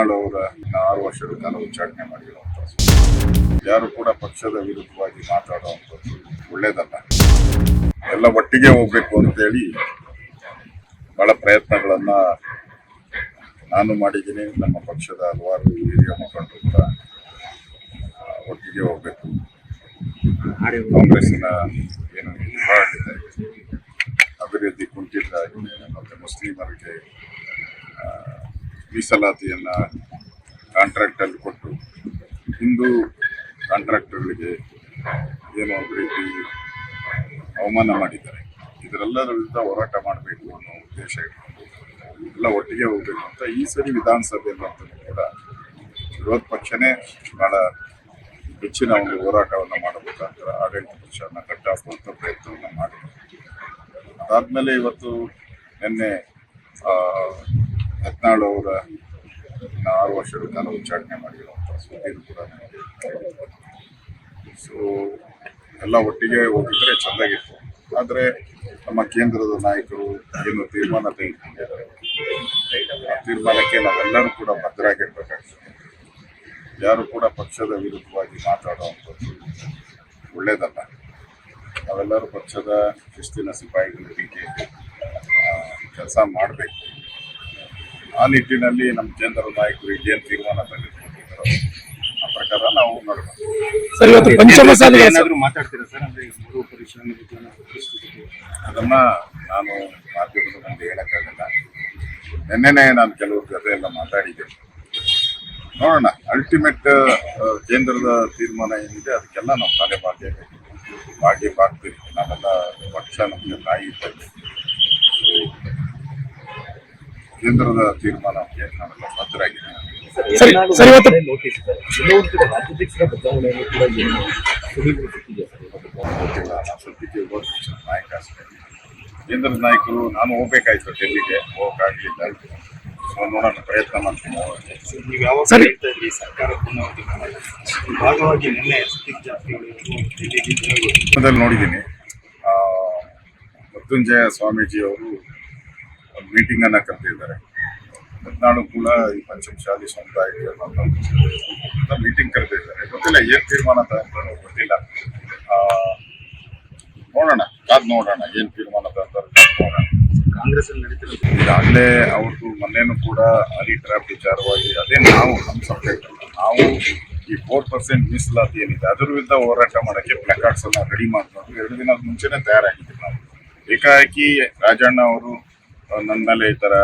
ಯತ್ನಾಳ್ ಅವರ ಆರು ವರ್ಷದ ಕಾಲ ಉಚ್ಚಾಟನೆ ಮಾಡಿರುವಂತಹ ಯಾರು ಕೂಡ ಪಕ್ಷದ ವಿರುದ್ಧವಾಗಿ ಮಾತಾಡುವಂಥದ್ದು ಒಳ್ಳೇದಲ್ಲ ಎಲ್ಲ ಒಟ್ಟಿಗೆ ಹೋಗ್ಬೇಕು ಅಂತೇಳಿ ಬಹಳ ಪ್ರಯತ್ನಗಳನ್ನ ನಾನು ಮಾಡಿದ್ದೀನಿ. ನಮ್ಮ ಪಕ್ಷದ ಹಲವಾರು ಹಿರಿಯ ಮುಖಂಡರು ಕೂಡ ಒಟ್ಟಿಗೆ ಹೋಗ್ಬೇಕು. ಕಾಂಗ್ರೆಸ್ಸಿನ ಏನು ಅಭಿವೃದ್ಧಿ ಕುಂಠಿತ ಆಗಿದೆ ಮತ್ತೆ ಮುಸ್ಲಿಮರಿಗೆ ಮೀಸಲಾತಿಯನ್ನ ಕಾಂಟ್ರಾಕ್ಟ್ ಅಲ್ಲಿ ಕೊಟ್ಟು, ಹಿಂದೂ ಕಾಂಟ್ರಾಕ್ಟರ್ಗಳಿಗೆ ಏನೋ ಒಂದು ರೀತಿ ಅವಮಾನ ಮಾಡಿದ್ದಾರೆ. ಇದರೆಲ್ಲರ ವಿರುದ್ಧ ಹೋರಾಟ ಮಾಡಬೇಕು ಅನ್ನೋ ಉದ್ದೇಶ ಇಟ್ಕೊಂಡು, ಎಲ್ಲ ಒಟ್ಟಿಗೆ ಹೋಗ್ಬೇಕು ಅಂತ ಈ ಸರಿ ವಿಧಾನಸಭೆಯಲ್ಲಂತೂ ಕೂಡ ವಿರೋಧ ಪಕ್ಷನೇ ಬಹಳ ಹೆಚ್ಚಿನ ಒಂದು ಹೋರಾಟವನ್ನು ಮಾಡಬೇಕಾದ್ರೆ ಆಡಳಿತ ಪಕ್ಷವನ್ನು ಕಟ್ಟಾಕುವಂತ ಪ್ರಯತ್ನವನ್ನು ಮಾಡಿದೆ ಅದಾದ್ಮೇಲೆ ಇವತ್ತು ನಿನ್ನೆ ಯತ್ನಾಳ್ ಅವರ ಆರು ವರ್ಷದ ಕಾಲ ಉಚ್ಚಾಟನೆ ಮಾಡಿರುವಂತಹ ಸುದ್ದಿನೂ ಕೂಡ ಸೊ ಎಲ್ಲ ಒಟ್ಟಿಗೆ ಹೋಗಿದ್ರೆ ಚೆಂದಾಗಿತ್ತು. ಆದ್ರೆ ನಮ್ಮ ಕೇಂದ್ರದ ನಾಯಕರು ಏನು ತೀರ್ಮಾನ ತೆಗೆದುಕೊಂಡಿದ್ದಾರೆ? ಆ ತೀರ್ಮಾನಕ್ಕೆ ನಾವೆಲ್ಲರೂ ಕೂಡ ಭದ್ರಾಗಿರ್ಬೇಕಾಗ್ತದೆ. ಯಾರು ಕೂಡ ಪಕ್ಷದ ವಿರುದ್ಧವಾಗಿ ಮಾತಾಡುವಂಥದ್ದು ಒಳ್ಳೇದಲ್ಲ. ನಾವೆಲ್ಲರೂ ಪಕ್ಷದ ಶಿಸ್ತಿನ ಸಿಪಾಯಿಗಳ ರೀತಿ ಕೆಲಸ ಮಾಡಬೇಕು. ಆ ನಿಟ್ಟಿನಲ್ಲಿ ನಮ್ಮ ಕೇಂದ್ರ ನಾಯಕರು ಏನು ತೀರ್ಮಾನ ತೆಗೆದುಕೊಂಡಿದ್ದಾರೋ ಆ ಪ್ರಕಾರ ನಾವು ಏನಾದ್ರು ಮಾತಾಡ್ತೀರಾ ಸರ್? ಅಂದ್ರೆ ಮರು ಪರಿಶೀಲನೆ ಅದನ್ನ ನಾನು ಮಾಧ್ಯಮದ ಮುಂದೆ ಹೇಳಕ್ಕಾಗಲ್ಲ. ನಿನ್ನೆನೆ ನಾನು ಕೆಲವ್ರ ಜೊತೆ ಎಲ್ಲ ಮಾತಾಡಿದ್ದೆ. ನೋಡೋಣ ಅಲ್ಟಿಮೇಟ್ ಕೇಂದ್ರದ ತೀರ್ಮಾನ ಏನಿದೆ ಅದಕ್ಕೆಲ್ಲ ನಾವು ತಲೆ ಬಾಕಿ ಬಾಕಿ ಬಾಗ್ತೀವಿ ನಾವೆಲ್ಲ ಪಕ್ಷ ನಮಗೆ ತಾಯಿ ಇದ್ದಂಗೆ ಕೇಂದ್ರದ ತೀರ್ಮಾನಕ್ಕೆ ನಾವೆಲ್ಲ ಬದ್ಧರಾಗಿದ್ದೀವಿ ಸರಿ ಸರ್ ಇವತ್ತು. ಗೊತ್ತಿಲ್ಲ ಸದ್ಯಕ್ಕೆ ನಾಯಕ ಅಷ್ಟೇ ಕೇಂದ್ರದ ನಾಯಕರು ನಾನು ಹೋಗ್ಬೇಕಾಯ್ತು ಡೆಲ್ಲಿಗೆ ಹೋಗಕ್ಕಾಗಲಿಲ್ಲ. ಸೊ ನೋಡೋಣ ಪ್ರಯತ್ನ ಮಾಡ್ತೀನಿ. ನೀವು ಯಾವಾಗ ಸರಿ. ಹೇಳ್ತಾ ಇದ್ರಿ ಸರ್ಕಾರ ಭಾಗವಾಗಿ ನಿನ್ನೆ ಸತೀಶ್ ಜಾರಕಿಹೊಳಿ ನೋಡಿದ್ದೀನಿ. ಆ, ಮೃತ್ಯುಂಜಯ ಸ್ವಾಮೀಜಿ ಅವರು ಮೀಟಿಂಗ್ ಅನ್ನ ಕರೆದಿದ್ದಾರೆ. ನಾನು ಕೂಡ ಈ ಪಂಚಮಶಾಲಿ ಸಮುದಾಯಕ್ಕೆ ಮೀಟಿಂಗ್ ಕರೆದಿದ್ದಾರೆ. ಗೊತ್ತಿಲ್ಲ ಏನ್ ತೀರ್ಮಾನ ತಗೊಂಡು ಗೊತ್ತಿಲ್ಲ. ಆ, ನೋಡೋಣ ಕಾದ್ ನೋಡೋಣ ಏನ್ ತೀರ್ಮಾನ ತಗೊಂಡು ನೋಡೋಣ. ಕಾಂಗ್ರೆಸ್ ಈಗಾಗಲೇ ಅವ್ರದ್ದು ಮೊನ್ನೆನೂ ಕೂಡ ಅಲ್ಲಿ ಟ್ರ್ಯಾಪ್ ವಿಚಾರವಾಗಿ ಅದೇ ನಾವು ನಮ್ಮ ಸಬ್ಜೆಕ್ಟ್ ನಾವು ಈ ಫೋರ್ ಪರ್ಸೆಂಟ್ ಮೀಸಲಾತಿ ಏನಿದೆ ಅದ್ರ ವಿರುದ್ಧ ಹೋರಾಟ ಮಾಡೋಕ್ಕೆ ಪ್ಲಕಾರ್ಡ್ಸ್ ಅನ್ನ ರೆಡಿ ಮಾಡ್ಕೊಂಡು ಎರಡು ದಿನದ ಮುಂಚೆನೆ ತಯಾರಾಗಿದ್ದೀವಿ ನಾವು. ಏಕಾಏಕಿ ರಾಜಣ್ಣ ಅವರು ನನ್ನ ಮೇಲೆ ಈ ತರ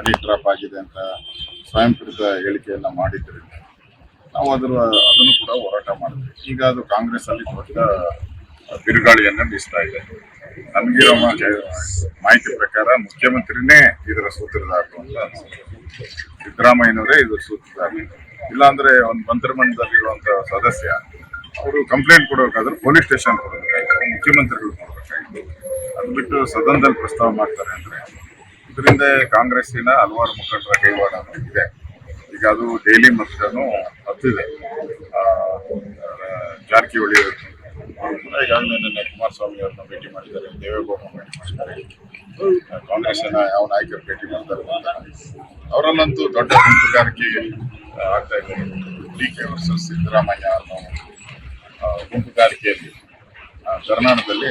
ಅಡಿ ಟ್ರಾಪ್ ಆಗಿದೆ ಅಂತ ಸ್ವಯಂ ಹೇಳಿಕೆಯನ್ನ ಮಾಡಿದ್ರಿಂದ ನಾವು ಅದರ, ಅದನ್ನು ಕೂಡ ಹೋರಾಟ ಮಾಡಿದ್ವಿ. ಈಗ ಅದು ಕಾಂಗ್ರೆಸ್ ಅಲ್ಲಿ ದೊಡ್ಡ ಬಿರುಗಾಳಿಯನ್ನ ಬೀಸ್ತಾ ಇದೆ. ನಮಗಿರೋ ಮಾಹಿತಿ ಪ್ರಕಾರ ಮುಖ್ಯಮಂತ್ರಿನೇ ಇದರ ಸೂತ್ರದಾರರು ಅಂತ. ಸಿದ್ದರಾಮಯ್ಯನವರೇ ಇದು ಸೂತ್ರದಾರರು ಇಲ್ಲಾಂದ್ರೆ ಒಂದು ಮಂತ್ರಿಮಂಡಲದಲ್ಲಿರುವಂತ ಸದಸ್ಯ, ಅವರು ಕಂಪ್ಲೇಂಟ್ ಕೊಡಬೇಕಾದ್ರೆ ಪೊಲೀಸ್ ಸ್ಟೇಷನ್ ಕೊಡಬೇಕಾಗಿತ್ತು ಮುಖ್ಯಮಂತ್ರಿಗಳು ಕೊಡಬೇಕಾಗಿತ್ತು ಅದು ಬಿಟ್ಟು ಸದನದಲ್ಲಿ ಪ್ರಸ್ತಾವ ಮಾಡ್ತಾರೆ ಅಂದ್ರೆ ಇದರಿಂದ ಕಾಂಗ್ರೆಸ್ಸಿನ ಹಲವಾರು ಮುಖಂಡರ ಕೈವಾಡ ಇದೆ. ಈಗ ಅದು ಡೈಲಿ ಮತ್ತನು ಹತ್ತಿದೆ. ಜಾರಕಿಹೊಳಿ ಅವರು. ಈಗಾಗಲೇ ನಿನ್ನೆ ಕುಮಾರಸ್ವಾಮಿ ಅವ್ರನ್ನ ಭೇಟಿ ಮಾಡಿದ್ದಾರೆ. ದೇವೇಗೌಡರನ್ನ ಭೇಟಿ ಮಾಡಿದ್ದಾರೆ. ಕಾಂಗ್ರೆಸ್ಸಿನ ಯಾವ ನಾಯಕರು ಭೇಟಿ ಮಾಡ್ತಾರೆ. ಅವರಲ್ಲಂತೂ ದೊಡ್ಡ ಗುಂಪುಗಾರಿಕೆ ಆಗ್ತಾ ಇದೆ. ಡಿ ಕೆ ವರ್ಸಸ್ ಸಿದ್ದರಾಮಯ್ಯ ಅನ್ನೋ ಗುಂಪುಗಾರಿಕೆಯಲ್ಲಿ ಕರ್ನಾಟಕದಲ್ಲಿ